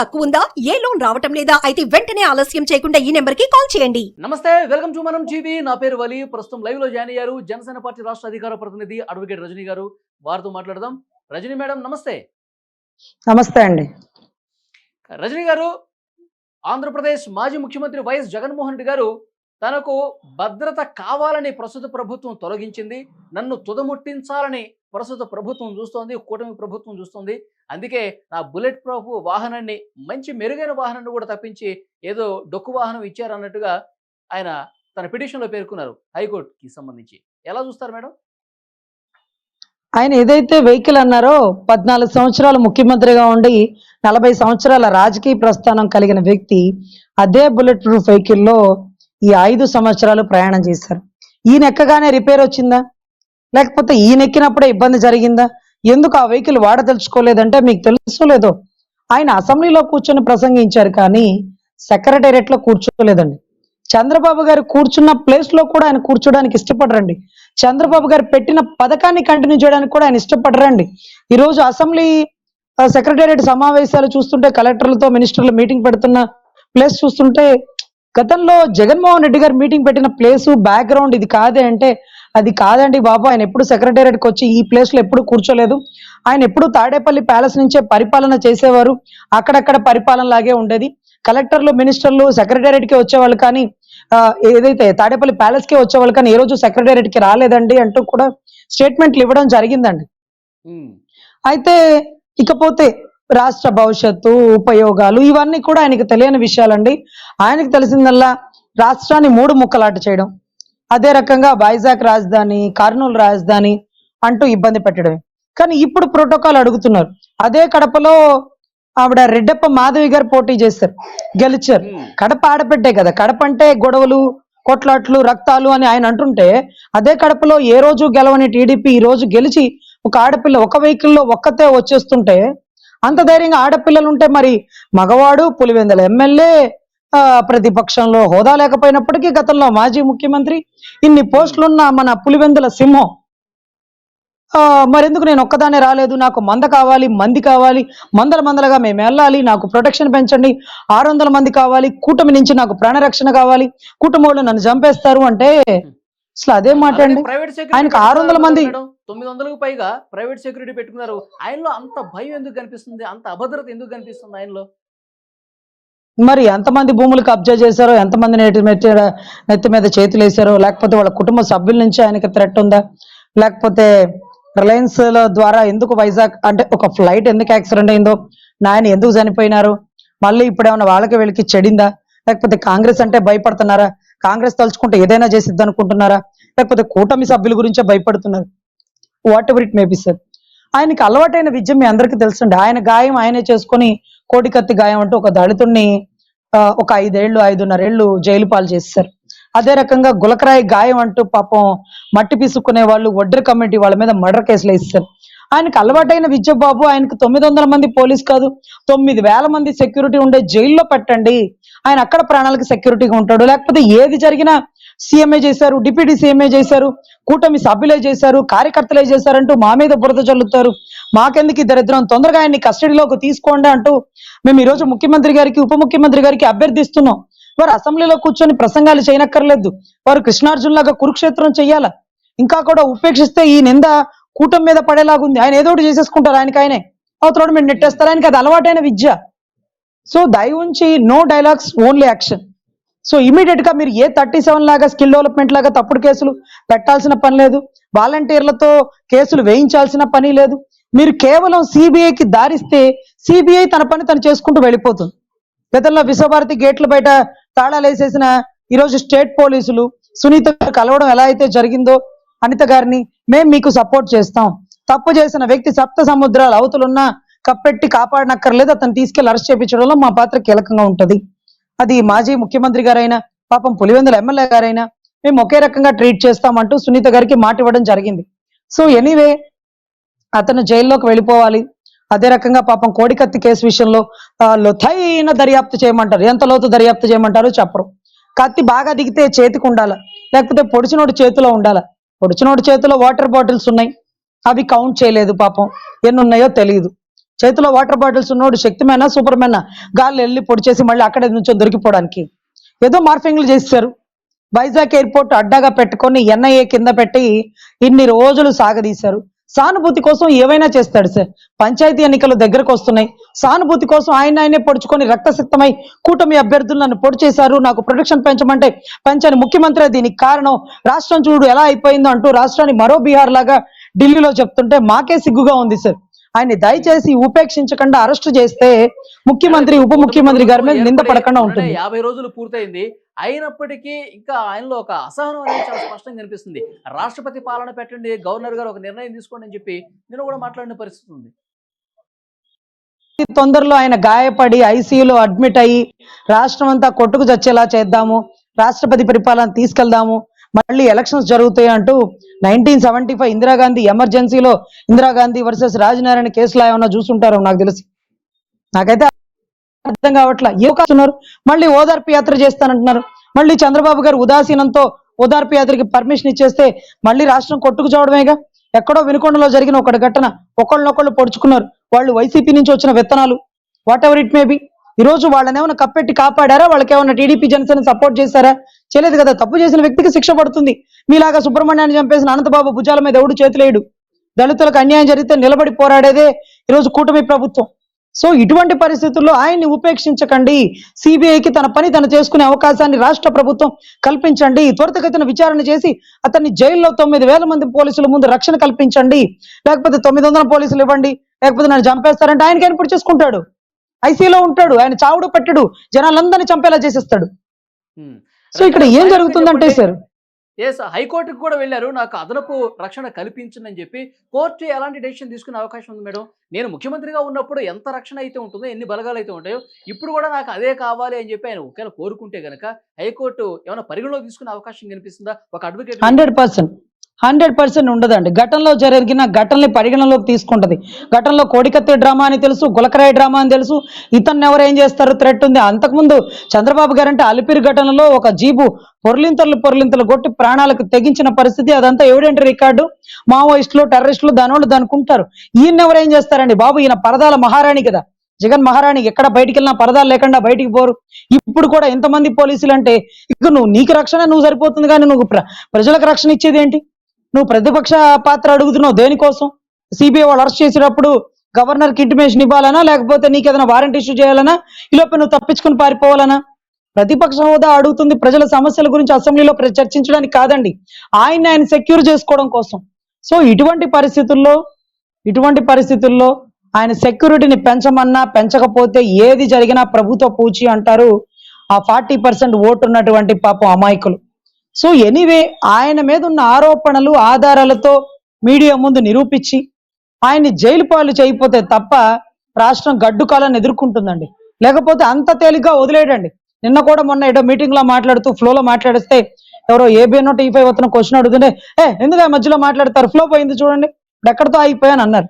తక్కువ ఉందా ఏ లోన్ రావటం లేదా? అయితే వెంటనే ఆలస్యం చేయకుండా ఈ నెంబర్కి కాల్ చేయండి. నమస్తే వెల్కమ్ టు మనం జీవి నా పేరు వలి. ప్రస్తుతం లైవ్లో జాయిన్ అయ్యారు. జనసేన పార్టీ రాష్ట్ర అధికార ప్రతినిధి అడ్వకేట్ రజనీ గారు. వారితో మాట్లాడదాం. రజనీ మేడం నమస్తే. నమస్తే అండి. రజనీ గారు ఆంధ్రప్రదేశ్ మాజీ ముఖ్యమంత్రి వైఎస్ జగన్మోహన్ రెడ్డి గారు తనకు భద్రత కావాలని ప్రస్తుత ప్రభుత్వం తొలగించింది నన్ను తుదముట్టించాలని ప్రస్తుత ప్రభుత్వం చూస్తోంది కూటమి ప్రభుత్వం చూస్తోంది. అందుకే నా బుల్లెట్ ప్రూఫ్ వాహనాన్ని మంచి మెరుగైన వాహనాన్ని కూడా తప్పించి ఏదో డొక్కు వాహనం ఇచ్చారన్నట్టుగా ఆయన తన పిటిషన్లో పేర్కొన్నారు హైకోర్టుకి సంబంధించి. ఎలా చూస్తారు మేడం? ఆయన ఏదైతే వెహికల్ అన్నారో పద్నాలుగు సంవత్సరాలు ముఖ్యమంత్రిగా ఉండి నలభై సంవత్సరాల రాజకీయ ప్రస్థానం కలిగిన వ్యక్తి అదే బుల్లెట్ ప్రూఫ్ వెహికల్లో ఈ ఐదు సంవత్సరాలు ప్రయాణం చేశారు. ఈయన ఎక్కగానే రిపేర్ వచ్చిందా? లేకపోతే ఈయన ఎక్కినప్పుడే ఇబ్బంది జరిగిందా? ఎందుకు ఆ వెహికల్ వాడదలుచుకోలేదంటే మీకు తెలుసో లేదో? ఆయన అసెంబ్లీలో కూర్చొని ప్రసంగించారు కానీ సెక్రటేరియట్లో కూర్చోలేదండి. చంద్రబాబు గారు కూర్చున్న ప్లేస్లో కూడా ఆయన కూర్చోడానికి ఇష్టపడరండి. చంద్రబాబు గారు పెట్టిన పథకాన్ని కంటిన్యూ చేయడానికి కూడా ఆయన ఇష్టపడరండి. ఈరోజు అసెంబ్లీ సెక్రటేరియట్ సమావేశాలు చూస్తుంటే కలెక్టర్లతో మినిస్టర్లు మీటింగ్ పెడుతున్న ప్లేస్ చూస్తుంటే గతంలో జగన్మోహన్ రెడ్డి గారు మీటింగ్ పెట్టిన ప్లేస్ బ్యాక్గ్రౌండ్ ఇది కాదే అంటే అది కాదండి బాబు. ఆయన ఎప్పుడు సెక్రటేరియట్కి వచ్చి ఈ ప్లేస్లో ఎప్పుడు కూర్చోలేదు. ఆయన ఎప్పుడు తాడేపల్లి ప్యాలెస్ నుంచే పరిపాలన చేసేవారు. అక్కడక్కడ పరిపాలన లాగే ఉండేది. కలెక్టర్లు మినిస్టర్లు సెక్రటేరియట్కి వచ్చేవాళ్ళు కానీ ఏదైతే తాడేపల్లి ప్యాలెస్కి వచ్చేవాళ్ళు కానీ ఏ రోజు సెక్రటేరియట్కి రాలేదండి అంటూ కూడా స్టేట్మెంట్లు ఇవ్వడం జరిగిందండి. అయితే ఇకపోతే రాష్ట్ర భవిష్యత్తు ఉపయోగాలు ఇవన్నీ కూడా ఆయనకి తెలియని విషయాలండి. ఆయనకి తెలిసిందల్లా రాష్ట్రాన్ని మూడు ముక్కలాట చేయడం. అదే రకంగా వైజాగ్ రాజధాని కర్నూలు రాజధాని అంటూ ఇబ్బంది పెట్టడమే. కానీ ఇప్పుడు ప్రోటోకాల్ అడుగుతున్నారు. అదే కడపలో ఆవిడ రెడ్డప్ప మాధవి గారు పోటీ చేశారు. గెలిచారు. కడప ఆడపెట్టే కదా. కడప అంటే గొడవలు కొట్లాట్లు రక్తాలు అని ఆయన అంటుంటే అదే కడపలో ఏ రోజు గెలవని టీడీపీ ఈ రోజు గెలిచి ఒక ఆడపిల్ల ఒక వెహికల్లో ఒక్కతే వచ్చేస్తుంటే అంత ధైర్యంగా ఆడపిల్లలు ఉంటే మరి మగవాడు పులివెందుల ఎమ్మెల్యే ప్రతిపక్షంలో హోదా లేకపోయినప్పటికీ గతంలో మాజీ ముఖ్యమంత్రి ఇన్ని పోస్టులున్న మన పులివెందుల సింహం. మరెందుకు నేను ఒక్కదానే రాలేదు నాకు మంద కావాలి మంది కావాలి మందల మందలుగా మేము వెళ్ళాలి నాకు ప్రొటెక్షన్ పెంచండి ఆరు వందల మంది కావాలి కూటమి నుంచి నాకు ప్రాణరక్షణ కావాలి కుటుంబంలో నన్ను చంపేస్తారు అంటే అసలు అదే మాట అండి. ప్రైవేట్ సెక్యూరిటీ ఆయనకు 600 మంది- తొమ్మిది వందలకు పైగా ప్రైవేట్ సెక్యూరిటీ పెట్టుకున్నారు. ఆయనలో అంత భయం ఎందుకు కనిపిస్తుంది? అంత అభద్రత ఎందుకు కనిపిస్తుంది ఆయనలో? మరి ఎంతమంది భూములు కబ్జా చేశారో ఎంతమంది మీద నెత్తి మీద చేతులు వేశారో లేకపోతే వాళ్ళ కుటుంబ సభ్యుల నుంచి ఆయనకి థ్రెట్ ఉందా? లేకపోతే రిలయన్స్ ద్వారా ఎందుకు వైజాగ్ అంటే ఒక ఫ్లైట్ ఎందుకు యాక్సిడెంట్ అయిందో నాయన ఎందుకు చనిపోయినారు? మళ్ళీ ఇప్పుడు ఏమైనా వాళ్ళకి వీళ్ళకి చెడిందా? లేకపోతే కాంగ్రెస్ అంటే భయపడుతున్నారా? కాంగ్రెస్ తలుచుకుంటే ఏదైనా చేసిద్ది అనుకుంటున్నారా లేకపోతే కూటమి సభ్యుల గురించే భయపడుతున్నారు? Whatever it maybe sir ఆయనకి అలవాటైన విద్య మీ అందరికీ తెలుసండి. ఆయన గాయం ఆయనే చేసుకొని కోటికత్తి గాయం అంటూ ఒక దళితుడిని ఒక ఐదేళ్ళు ఐదున్నరేళ్ళు జైలు పాలు చేశారు అదే రకంగా గులకరాయి గాయం అంటూ పాపం మట్టి పీసుకునే వాళ్ళు వడ్డర్ కమిటీ వాళ్ళ మీద మర్డర్ కేసులు వేస్తారు ఆయనకు అలవాటైన విద్య బాబు ఆయనకు తొమ్మిది వందల మంది పోలీస్ కాదు తొమ్మిది వేల మంది సెక్యూరిటీ ఉండే జైల్లో పెట్టండి. ఆయన అక్కడ ప్రాణాలకు సెక్యూరిటీగా ఉంటాడు. లేకపోతే ఏది జరిగినా సీఎంఏ చేశారు డిప్యూటీ సీఎంఏ చేశారు కూటమి సభ్యులే చేశారు కార్యకర్తలే చేశారంటూ మా మీద బురద చల్లుతారు మాకెందుకు దరిద్రం? తొందరగా ఆయన్ని కస్టడీలోకి తీసుకోండి అంటూ మేము ఈ రోజు ముఖ్యమంత్రి గారికి ఉప ముఖ్యమంత్రి గారికి అభ్యర్థిస్తున్నాం. వారు అసెంబ్లీలో కూర్చొని ప్రసంగాలు చేయనక్కర్లేదు. వారు కృష్ణార్జున్ కురుక్షేత్రం చెయ్యాల ఇంకా కూడా ఉపేక్షిస్తే ఈ నింద కూటమి మీద పడేలాగుంది. ఆయన ఏదో ఒకటి చేసేసుకుంటారు ఆయనకి ఆయనే అవతల మీరు నెట్టేస్తారు. ఆయనకి అది అలవాటైన విద్య. సో దయ ఉంచి no dialogues only action so ఇమీడియట్గా మీరు ఏ థర్టీ సెవెన్ లాగా స్కిల్ డెవలప్మెంట్ లాగా తప్పుడు కేసులు పెట్టాల్సిన పని లేదు. వాలంటీర్లతో కేసులు వేయించాల్సిన పని లేదు. మీరు కేవలం సిబిఐకి దారిస్తే సిబిఐ తన పని తను చేసుకుంటూ వెళ్ళిపోతుంది. గతంలో విశ్వభారతి గేట్ల బయట తాళాలు వేసేసిన ఈరోజు స్టేట్ పోలీసులు సునీత కలవడం ఎలా అయితే జరిగిందో అనిత గారిని మేము మీకు సపోర్ట్ చేస్తాం. తప్పు చేసిన వ్యక్తి సప్త సముద్రాల అవతలున్న కప్పెట్టి కాపాడనక్కర్లేదు. అతను తీసుకెళ్ళి అరెస్ట్ చేయించడంలో మా పాత్ర కీలకంగా ఉంటుంది. అది మాజీ ముఖ్యమంత్రి గారైనా పాపం పులివెందుల ఎమ్మెల్యే గారైనా మేము ఒకే రకంగా ట్రీట్ చేస్తామంటూ సునీత గారికి మాట ఇవ్వడం జరిగింది. సో ఎనీవే అతను జైల్లోకి వెళ్ళిపోవాలి. అదే రకంగా పాపం కోడికత్తి కేసు విషయంలో లొథైన దర్యాప్తు చేయమంటారు. ఎంత లోతు దర్యాప్తు చేయమంటారో చెప్పరు. కత్తి బాగా దిగితే చేతికి ఉండాల. లేకపోతే పొడిచినోడి చేతిలో ఉండాల. పొడిచినోడి చేతిలో వాటర్ బాటిల్స్ ఉన్నాయి. అవి కౌంట్ చేయలేదు పాపం. ఎన్ని ఉన్నాయో తెలియదు చేతిలో వాటర్ బాటిల్స్ ఉన్నోడు శక్తిమైనా సూపర్ గాలి వెళ్ళి పొడి చేసి మళ్ళీ అక్కడే నుంచో దొరికిపోవడానికి. ఏదో మార్ఫింగ్లు చేశారు వైజాగ్ ఎయిర్పోర్ట్ అడ్డాగా పెట్టుకొని ఎన్ఐఏ కింద పెట్టి ఇన్ని రోజులు సాగదీశారు. సానుభూతి కోసం ఏవైనా చేస్తాడు సార్. పంచాయతీ ఎన్నికలు దగ్గరకు వస్తున్నాయి. సానుభూతి కోసం ఆయన ఆయనే పొడుచుకొని రక్తసిక్తమై కూటమి అభ్యర్థులు నన్ను పొడి చేశారు. నాకు ప్రొడక్షన్ పెంచమంటే పెంచని ముఖ్యమంత్రి దీనికి కారణం రాష్ట్రం చూడు ఎలా అయిపోయిందో అంటూ రాష్ట్రాన్ని మరో బీహార్ లాగా ఢిల్లీలో చెప్తుంటే మాకే సిగ్గుగా ఉంది సార్. ఆయన్ని దయచేసి ఉపేక్షించకుండా అరెస్ట్ చేస్తే ముఖ్యమంత్రి ఉప ముఖ్యమంత్రి గారి మీద నింద పడకుండా ఉంటుంది. యాభై రోజులు పూర్తయింది. అయినప్పటికీ ఇంకా ఆయనలో ఒక అసహనం అనేది చాలా స్పష్టంగా కనిపిస్తుంది. రాష్ట్రపతి పాలన పెట్టండి గవర్నర్ గారు ఒక నిర్ణయం తీసుకోండి అని చెప్పి నేను కూడా మాట్లాడిన పరిస్థితి ఉంది. తొందరలో ఆయన గాయపడి ఐసీయూలో అడ్మిట్ అయ్యి రాష్ట్రం అంతా కొట్టుకు చచ్చేలా చేద్దాము రాష్ట్రపతి పరిపాలన తీసుకెళ్దాము మళ్ళీ ఎలక్షన్స్ జరుగుతాయి అంటూ నైన్టీన్ సెవెంటీ ఫైవ్ ఇందిరాగాంధీ ఎమర్జెన్సీలో ఇందిరాగాంధీ వర్సెస్ రాజనారాయణ కేసులో ఏమన్నా చూసుంటారో నాకు తెలిసి. నాకైతే అర్థం కావట్లా? ఏ మళ్ళీ ఓదార్పు యాత్ర చేస్తానంటున్నారు. మళ్ళీ చంద్రబాబు గారు ఉదాసీనంతో ఓదార్పు యాత్రకి పర్మిషన్ ఇచ్చేస్తే మళ్ళీ రాష్ట్రం కొట్టుకు చూడమేగా ఎక్కడో వినుకొండలో జరిగిన ఒకటి ఘటన ఒకళ్ళనొకళ్ళు పొడుచుకున్నారు. వాళ్ళు వైసీపీ నుంచి వచ్చిన విత్తనాలు. Whatever it may be ఈ రోజు వాళ్ళని ఏమైనా కప్పెట్టి కాపాడారా? వాళ్ళకి ఏమైనా టీడీపీ జనసేన సపోర్ట్ చేశారా? చేయలేదు కదా. తప్పు చేసిన వ్యక్తికి శిక్ష పడుతుంది. మీలాగా సుబ్రహ్మణ్యాన్ని చంపేసిన అనంతబాబు భుజాల మీద ఎవడు చేతులేయడు? దళితులకు అన్యాయం జరిగితే నిలబడి పోరాడేదే ఈరోజు కూటమి ప్రభుత్వం. సో ఇటువంటి పరిస్థితుల్లో ఆయన్ని ఉపేక్షించకండి. సిబిఐకి తన పని తను చేసుకునే అవకాశాన్ని రాష్ట్ర ప్రభుత్వం కల్పించండి. త్వరితగతిన విచారణ చేసి అతన్ని జైల్లో తొమ్మిది వేల మంది పోలీసుల ముందు రక్షణ కల్పించండి. లేకపోతే తొమ్మిది వందల పోలీసులు ఇవ్వండి. లేకపోతే నన్ను చంపేస్తారంటే ఆయనకి ఆయన ఇప్పుడు చేసుకుంటాడు? ఐసీలో ఉంటాడు. ఆయన చావుడు పెట్టడు. జనాలందరినీ చంపేలా చేసేస్తాడు. సో ఇక్కడ ఏం జరుగుతుందంటే సార్? ఎస్ హైకోర్టుకు కూడా వెళ్ళారు. నాకు అదనపు రక్షణ కల్పించిందని చెప్పి కోర్టు ఎలాంటి డెసిషన్ తీసుకునే అవకాశం ఉంది మేడం? నేను ముఖ్యమంత్రిగా ఉన్నప్పుడు ఎంత రక్షణ అయితే ఉంటుందో ఎన్ని బలగాలు అయితే ఉంటాయో ఇప్పుడు కూడా నాకు అదే కావాలి అని చెప్పి ఆయన ఒకవేళ కోరుకుంటే గనక హైకోర్టు ఏమైనా పరిగణలో తీసుకునే అవకాశం కనిపిస్తుందా? ఒక advocate hundred percent hundred percent ఉండదండి. ఘటనలో జరిగిన ఘటనని పరిగణలోకి తీసుకుంటది. ఘటనలో కోడికత్తి డ్రామా అని తెలుసు గులకరాయి డ్రామా అని తెలుసు. ఇతన్ని ఎవరు ఏం చేస్తారు? థ్రెట్ ఉంది. అంతకుముందు చంద్రబాబు గారు అంటే అలిపిరి ఘటనలో ఒక జీబు పొర్లింతలు పొర్లింతలు కొట్టి ప్రాణాలకు తెగించిన పరిస్థితి అదంతా ఎవిడెంట్ రికార్డు? మావోయిస్టులు టెర్రరిస్టులు దానివాళ్ళు దానుకుంటారు. ఈయన ఎవరు ఏం చేస్తారండి బాబు? ఈయన పరదాల మహారాణి కదా. జగన్ మహారాణి ఎక్కడ బయటికి వెళ్ళినా పరదాలు లేకుండా బయటికి పోరు. ఇప్పుడు కూడా ఎంతమంది పోలీసులు అంటే ఇక నువ్వు నీకు రక్షణ నువ్వు సరిపోతుంది కానీ నువ్వు ప్ర- ప్రజలకు రక్షణ ఇచ్చేది ఏంటి? నువ్వు ప్రతిపక్ష పాత్ర అడుగుతున్నావు దేనికోసం? సిబిఐ వాళ్ళు అరెస్ట్ చేసేటప్పుడు గవర్నర్కి ఇంటిమేషన్ ఇవ్వాలనా? లేకపోతే నీకు ఏదైనా వారెంట్ ఇష్యూ చేయాలనా ఈలోపు నువ్వు తప్పించుకుని పారిపోవాలనా? ప్రతిపక్ష హోదా అడుగుతుంది ప్రజల సమస్యల గురించి అసెంబ్లీలో చర్చించడానికి కాదండి. ఆయన్ని ఆయన సెక్యూర్ చేసుకోవడం కోసం. సో ఇటువంటి పరిస్థితుల్లో ఇటువంటి పరిస్థితుల్లో ఆయన సెక్యూరిటీని పెంచమన్నా పెంచకపోతే ఏది జరిగినా ప్రభుత్వ పూచి అంటారు ఆ ఫార్టీ పర్సెంట్ ఓటు ఉన్నటువంటి పాపం అమాయకులు. సో ఎనీవే ఆయన మీద ఉన్న ఆరోపణలు ఆధారాలతో మీడియా ముందు నిరూపించి ఆయన్ని జైలు పాలు చేయకపోతే తప్ప రాష్ట్రం గడ్డు కాలాన్ని ఎదుర్కొంటుందండి. లేకపోతే అంత తేలిగ్గా వదిలేయడండి. నిన్న కూడా మొన్న ఏదో మీటింగ్లో మాట్లాడుతూ ఫ్లోలో మాట్లాడిస్తే ఎవరో ఏబిఎన్ టీ ఫైవ్ అతను క్వశ్చన్ అడుగుతుంటే ఏ ఎందుకు ఆ మధ్యలో మాట్లాడతారు? ఫ్లో పోయింది చూడండి. ఇప్పుడు ఎక్కడితో అయిపోయాను అన్నారు.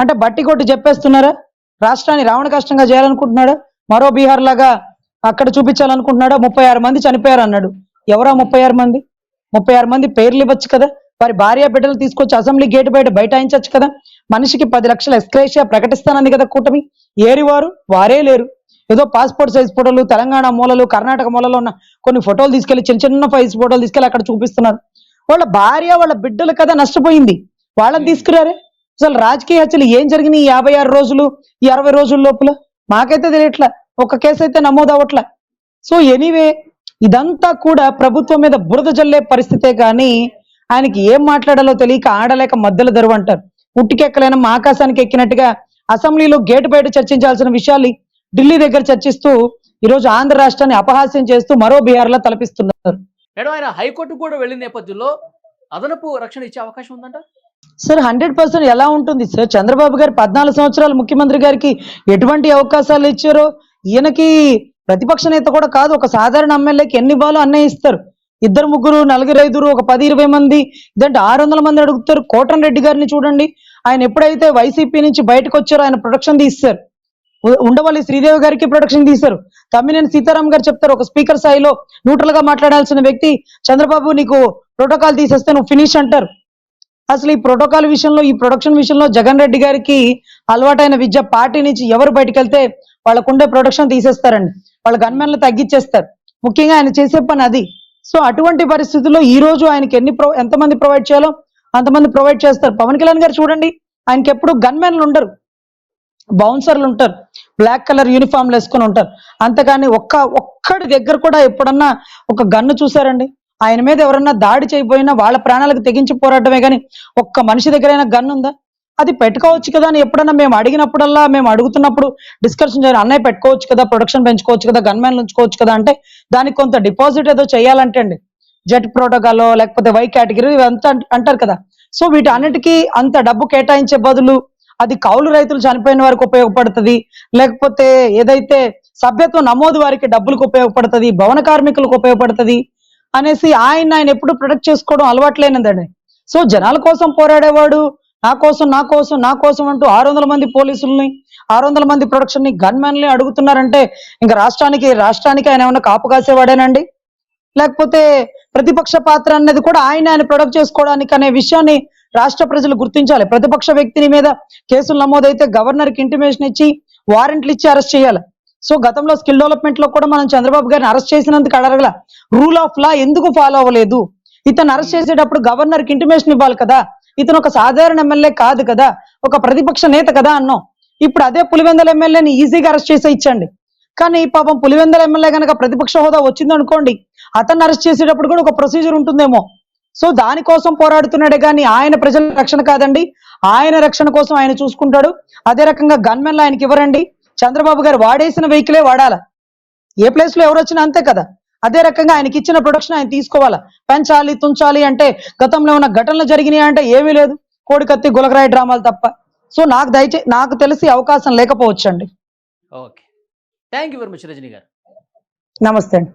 అంటే బట్టి కొట్టి చెప్పేస్తున్నారా? రాష్ట్రాన్ని రావణ కష్టంగా చేయాలనుకుంటున్నాడా? మరో బీహార్ లాగా అక్కడ చూపించాలనుకుంటున్నాడా? ముప్పై ఆరు మంది చనిపోయారు అన్నాడు ఎవరా ముప్పై ఆరు మంది? ముప్పై ఆరు మంది పేర్లు ఇవ్వచ్చు కదా? వారి భార్య బిడ్డలు తీసుకొచ్చి అసెంబ్లీ గేట్ బయట బైఠాయించవచ్చు కదా? మనిషికి పది లక్షల ఎస్క్రేషియా ప్రకటిస్తానంది కదా కూటమి. ఏరి వారు వారే లేరు. ఏదో పాస్పోర్ట్ సైజ్ ఫోటోలు తెలంగాణ మూలలు కర్ణాటక మూలలో ఉన్న కొన్ని ఫోటోలు తీసుకెళ్ళి చిన్న చిన్న సైజ్ ఫోటోలు తీసుకెళ్ళి అక్కడ చూపిస్తున్నారు. వాళ్ళ భార్య వాళ్ళ బిడ్డలు కదా నష్టపోయింది. వాళ్ళని తీసుకురారే? అసలు రాజకీయ హత్యలు ఏం జరిగినాయి ఈ యాభై ఆరు రోజులు ఈ అరవై రోజుల లోపల? మాకైతే తెలియట్లా. ఒక కేసు అయితే నమోదు అవ్వట్లే సో ఎనీవే ఇదంతా కూడా ప్రభుత్వం మీద బురద జల్లే పరిస్థితే కానీ ఆయనకి ఏం మాట్లాడాలో తెలియక ఆడలేక మధ్యలో దరువు అంటారు. పుట్టికెక్కలేన ఆకాశానికి ఎక్కినట్టుగా అసెంబ్లీలో గేటు బయట చర్చించాల్సిన విషయాలు ఢిల్లీ దగ్గర చర్చిస్తూ ఈరోజు ఆంధ్ర రాష్ట్రాన్ని అపహాస్యం చేస్తూ మరో బీహార్లో తలపిస్తున్నారు. మేడం ఆయన హైకోర్టుకు కూడా వెళ్ళిన నేపథ్యంలో అదనపు రక్షణ ఇచ్చే అవకాశం ఉందంట? సార్ హండ్రెడ్ పర్సెంట్ ఎలా ఉంటుంది? సార్ చంద్రబాబు గారు పద్నాలుగు సంవత్సరాలు ముఖ్యమంత్రి గారికి ఎటువంటి అవకాశాలు ఇచ్చారో? ఈయనకి ప్రతిపక్ష నేత కూడా కాదు ఒక సాధారణ ఎమ్మెల్యేకి ఎన్ని ఇవ్వాలో అన్నే ఇస్తారు? ఇద్దరు ముగ్గురు నలుగురు ఐదుగురు ఒక పది ఇరవై మంది ఇదంటే ఆరు వందల మంది అడుగుతారు? కోటన్ రెడ్డి గారిని చూడండి. ఆయన ఎప్పుడైతే వైసీపీ నుంచి బయటకు వచ్చారో ఆయన ప్రొడక్షన్ తీస్తారు. ఉండవల్లి శ్రీదేవి గారికి ప్రొడక్షన్ తీశారు తమ్మినేని సీతారాం గారు చెప్తారు ఒక స్పీకర్ స్థాయిలో న్యూట్రల్గా మాట్లాడాల్సిన వ్యక్తి చంద్రబాబు నీకు ప్రోటోకాల్ తీసేస్తే నువ్వు ఫినిష్ అంటారు. అసలు ఈ ప్రోటోకాల్ విషయంలో ఈ ప్రొడక్షన్ విషయంలో జగన్ రెడ్డి గారికి అలవాటైన విద్య పార్టీ నుంచి ఎవరు బయటకెళ్తే వెళ్తే వాళ్ళకుండే ప్రొడక్షన్ తీసేస్తారండి. వాళ్ళ గన్మెన్లు తగ్గించేస్తారు ముఖ్యంగా ఆయన చేసే పని అది. సో అటువంటి పరిస్థితుల్లో ఈ రోజు ఆయనకి ఎన్ని ప్రొ ఎంతమంది ప్రొవైడ్ చేయాలో అంతమంది ప్రొవైడ్ చేస్తారు. పవన్ కళ్యాణ్ గారు చూడండి ఆయనకి ఎప్పుడు గన్మెన్లు ఉండరు. బౌన్సర్లు ఉంటారు. బ్లాక్ కలర్ యూనిఫామ్లు వేసుకొని ఉంటారు. అంతేగాని ఒక్క ఒక్కడి దగ్గర కూడా ఎప్పుడన్నా ఒక గన్ను చూసారండి? ఆయన మీద ఎవరన్నా దాడి చేయబోయినా వాళ్ళ ప్రాణాలకు తెగించి పోరాటమే కానీ ఒక్క మనిషి దగ్గరైనా గన్ ఉందా? అది పెట్టుకోవచ్చు కదా అని ఎప్పుడన్నా మేము అడిగినప్పుడల్లా మేము అడుగుతున్నప్పుడు డిస్కషన్ చేయాలి. అన్నయ్య పెట్టుకోవచ్చు కదా ప్రొడక్షన్ పెంచుకోవచ్చు కదా గన్మెన్ ఉంచుకోవచ్చు కదా అంటే దానికి కొంత డిపాజిట్ ఏదో చేయాలంటే అండి. జెట్ ప్రోటోకాల్ లేకపోతే వై కేటగిరీ ఇవంతా అంటారు కదా. సో వీటి అంత డబ్బు కేటాయించే బదులు అది కౌలు రైతులు చనిపోయిన వారికి ఉపయోగపడుతుంది. లేకపోతే ఏదైతే సభ్యత్వ నమోదు వారికి డబ్బులకు ఉపయోగపడుతుంది భవన కార్మికులకు ఉపయోగపడుతుంది అనేసి ఆయన ఆయన ఎప్పుడు ప్రొటెక్ట్ చేసుకోవడం అలవాట్లేనిదండి సో జనాల కోసం పోరాడేవాడు నా కోసం నా కోసం నా కోసం అంటూ ఆరు వందల మంది పోలీసుల్ని ఆరు వందల మంది ప్రొడక్షన్ని గన్ అడుగుతున్నారంటే ఇంకా రాష్ట్రానికి రాష్ట్రానికి ఆయన ఏమైనా కాపు కాసేవాడేనండి? లేకపోతే ప్రతిపక్ష పాత్ర అన్నది కూడా ఆయన ఆయన ప్రొడక్ట్ చేసుకోవడానికి అనే విషయాన్ని రాష్ట్ర ప్రజలు గుర్తించాలి. ప్రతిపక్ష వ్యక్తిని మీద కేసులు నమోదైతే గవర్నర్కి ఇంటిమేషన్ ఇచ్చి వారెంట్లు ఇచ్చి అరెస్ట్ చేయాలి. సో గతంలో స్కిల్ డెవలప్మెంట్లో కూడా మనం చంద్రబాబు గారిని అరెస్ట్ చేసినందుకు అడగల రూల్ ఆఫ్ లా ఎందుకు ఫాలో అవ్వలేదు? ఇతను అరెస్ట్ చేసేటప్పుడు గవర్నర్కి ఇంటిమేషన్ ఇవ్వాలి కదా? ఇతను ఒక సాధారణ ఎమ్మెల్యే కాదు కదా ఒక ప్రతిపక్ష నేత కదా అన్నాం ఇప్పుడు అదే పులివెందల ఎమ్మెల్యేని ఈజీగా అరెస్ట్ చేసే ఇచ్చండి. కానీ పాపం పులివెందల ఎమ్మెల్యే కనుక ప్రతిపక్ష హోదా వచ్చింది అనుకోండి అతన్ని అరెస్ట్ చేసేటప్పుడు కూడా ఒక ప్రొసీజర్ ఉంటుందేమో. సో దానికోసం పోరాడుతున్నాడే కానీ ఆయన ప్రజల రక్షణ కాదండి. ఆయన రక్షణ కోసం ఆయన చూసుకుంటాడు. అదే రకంగా గన్మెన్లు ఆయనకి ఇవ్వరండి. చంద్రబాబు గారు వాడేసిన వెహికలే వాడాల. ఏ ప్లేస్లో ఎవరు వచ్చినా అంతే కదా. అదే రకంగా ఆయనకి ఇచ్చిన ప్రొడక్షన్ ఆయన తీసుకోవాలా? పెంచాలి తుంచాలి అంటే గతంలో ఉన్న ఘటనలు జరిగినాయి అంటే ఏమీ లేదు. కోడికత్తి గులకరాయి డ్రామాలు తప్ప. సో నాకు దయచే నాకు తెలిసి అవకాశం లేకపోవచ్చండి. Okay. Thank you very much Rajani garu. నమస్తే అండి.